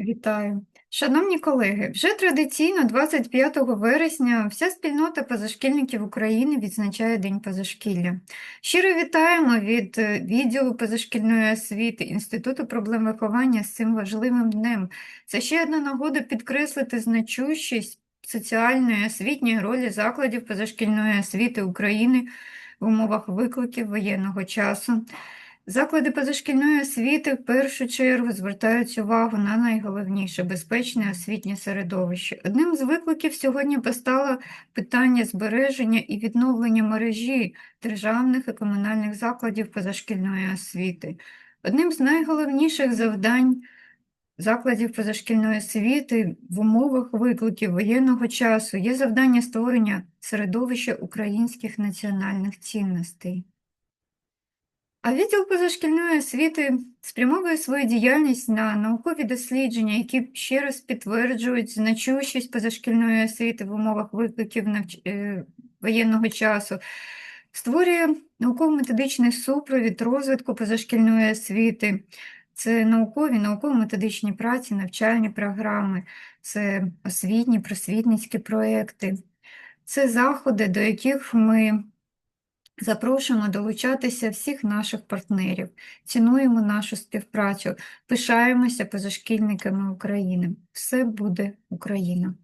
Вітаю. Шановні колеги, вже традиційно 25 вересня вся спільнота позашкільників України відзначає День позашкілля. Щиро вітаємо від е, відділу позашкільної освіти Інституту проблем виховання з цим важливим днем. Це ще одна нагода підкреслити значущість соціальної освітньої ролі закладів позашкільної освіти України в умовах викликів воєнного часу. Заклади позашкільної освіти в першу чергу звертають увагу на найголовніше безпечне освітнє середовище. Одним з викликів сьогодні постало питання збереження і відновлення мережі державних і комунальних закладів позашкільної освіти. Одним з найголовніших завдань закладів позашкільної освіти в умовах викликів воєнного часу є завдання створення середовища українських національних цінностей. А відділ позашкільної освіти спрямовує свою діяльність на наукові дослідження, які ще раз підтверджують значущість позашкільної освіти в умовах викликів навч... е, воєнного часу, створює науково-методичний супровід розвитку позашкільної освіти. Це наукові, науково-методичні праці, навчальні програми, це освітні, просвітницькі проекти, це заходи, до яких ми Запрошуємо долучатися всіх наших партнерів, цінуємо нашу співпрацю, пишаємося позашкільниками України. Все буде Україна!